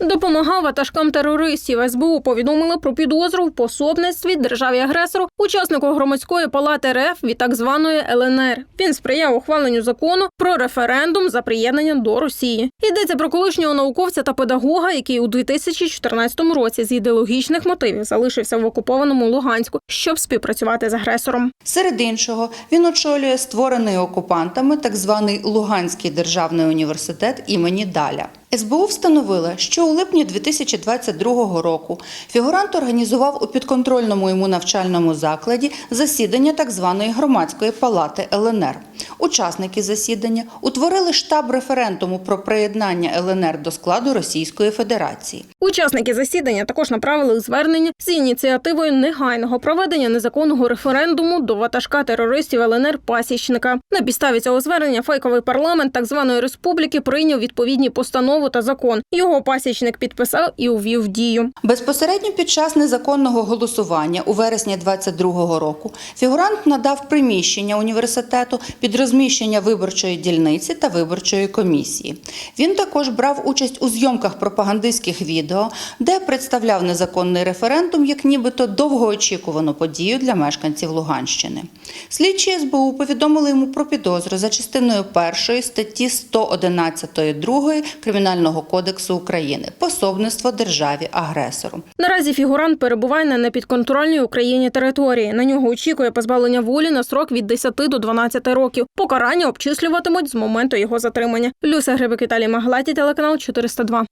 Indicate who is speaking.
Speaker 1: Допомагав ватажкам терористів. СБУ повідомили про підозру в пособництві державі агресору, учаснику громадської палати РФ від так званої ЛНР. Він сприяв ухваленню закону про референдум за приєднання до Росії. Йдеться про колишнього науковця та педагога, який у 2014 році з ідеологічних мотивів залишився в окупованому Луганську, щоб співпрацювати з агресором.
Speaker 2: Серед іншого, він очолює створений окупантами так званий Луганський державний університет імені Даля. СБУ встановила, що у липні 2022 року фігурант організував у підконтрольному йому навчальному закладі засідання так званої громадської палати ЛНР. Учасники засідання утворили штаб референдуму про приєднання ЛНР до складу Російської Федерації.
Speaker 1: Учасники засідання також направили звернення з ініціативою негайного проведення незаконного референдуму до ватажка терористів ЛНР Пасічника. На підставі цього звернення фейковий парламент так званої республіки прийняв відповідні постанову та закон. Його пасічник підписав і увів в дію.
Speaker 2: Безпосередньо під час незаконного голосування у вересні 2022 року фігурант надав приміщення університету під розміщення виборчої дільниці та виборчої комісії. Він також брав участь у зйомках пропагандистських відео, де представляв незаконний референдум як нібито довгоочікувану подію для мешканців Луганщини. Слідчі СБУ повідомили йому про підозру за частиною першої статті 111 2 Кримінального кодексу України пособництво державі агресору.
Speaker 1: Наразі фігурант перебуває на непідконтрольній Україні території. На нього очікує позбавлення волі на срок від 10 до 12 років. Покарання обчислюватимуть з моменту його затримання. Люся Грибик Віталій Маглаті, телеканал 402.